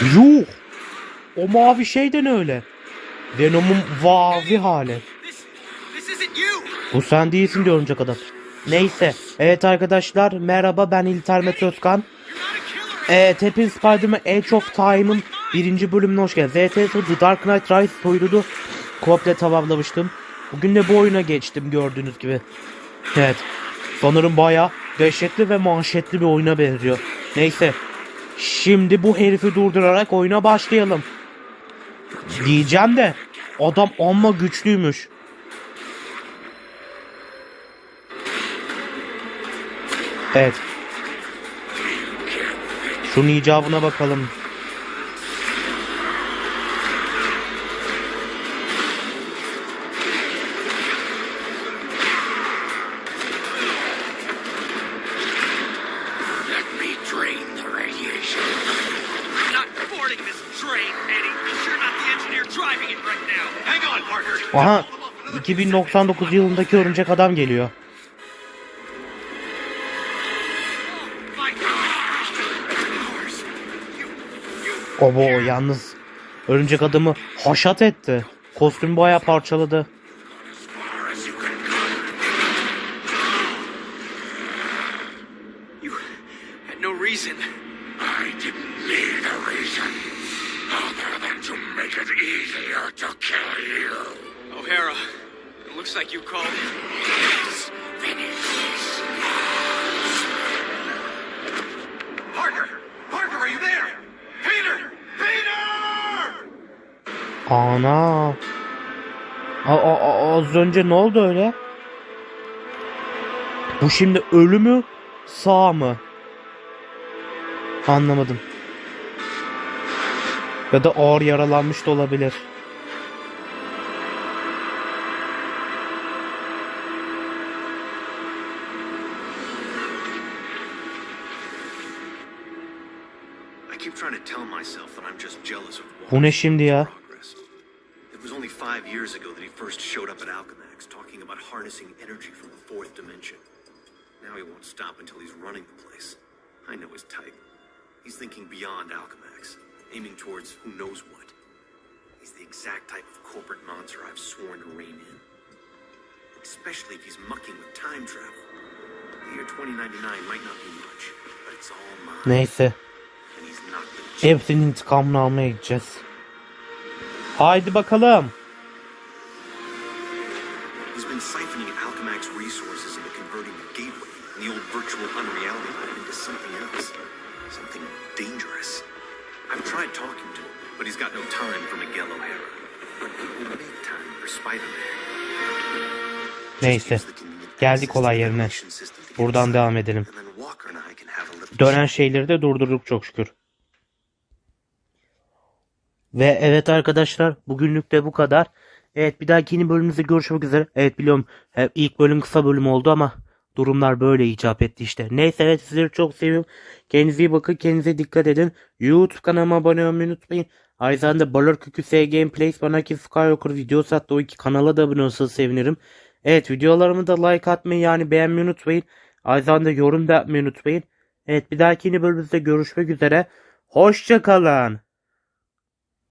Yuh! O mavi şeyden öyle. Venom'un mavi hali. Bu sen değilsin diyor örümcek adam. Neyse. Evet arkadaşlar merhaba ben İlter Mete Özkan. Evet hepiniz Spider-Man Age of Time'ın birinci bölümüne hoş geldiniz. ZTS The Dark Knight Rises oyununu komple tamamlamıştım. Bugün de bu oyuna geçtim gördüğünüz gibi. Evet. Sanırım baya dehşetli ve manşetli bir oyuna benziyor. Neyse. Şimdi bu herifi durdurarak oyuna başlayalım. Diyeceğim de adam amma güçlüymüş. Evet. Şunun icabına bakalım. Aha 2099 yılındaki örümcek adam geliyor. Obo yalnız örümcek adamı haşat etti. Kostümü baya parçaladı. No reason. I didn't need a reason it easier to kill you. O'Hara, it looks like you called. Let's finish. Parker! Parker, are you there? Peter! Peter! Ana. A- a- az önce ne oldu öyle? Bu şimdi ölü mü? Sağ mı? Anlamadım. Ya da ağır yaralanmış da olabilir. Bu ne şimdi ya? progress. It was only five years ago that he first showed up at Alchemax, talking about harnessing energy from the fourth dimension. Now he won't stop until he's running the place. I know his type. He's thinking beyond Alchemax, aiming towards who knows what. He's the exact type of corporate monster I've sworn to rein in. Especially if he's mucking with time travel. The year 2099 might not be much, but it's all mine. Neyse. And he's not gonna change. Hepsinin intikamını almaya gideceğiz. Haydi bakalım. He's been siphoning Alchemax resources into converting the gateway and the old virtual unreality into something else. Something dangerous. I've tried talking to him, but he's got no time for Miguel O'Hara. But he will make time for Spider-Man. Just Neyse. Geldik olay yerine. Buradan devam edelim. Dönen şeyleri de durdurduk çok şükür. Ve evet arkadaşlar bugünlük de bu kadar. Evet bir dahaki yeni bölümümüzde görüşmek üzere. Evet biliyorum hep ilk bölüm kısa bölüm oldu ama durumlar böyle icap etti işte. Neyse evet sizleri çok seviyorum. Kendinize iyi bakın kendinize dikkat edin. YouTube kanalıma abone olmayı unutmayın. Aynı zamanda Balor Kükü S Gameplays bana ki Skywalker videosu attı o iki kanala da abone olsanız sevinirim. Evet videolarımı da like atmayı yani beğenmeyi unutmayın. Aynı zamanda yorum da yapmayı unutmayın. Evet bir dahaki yeni bölümümüzde görüşmek üzere. Hoşçakalın.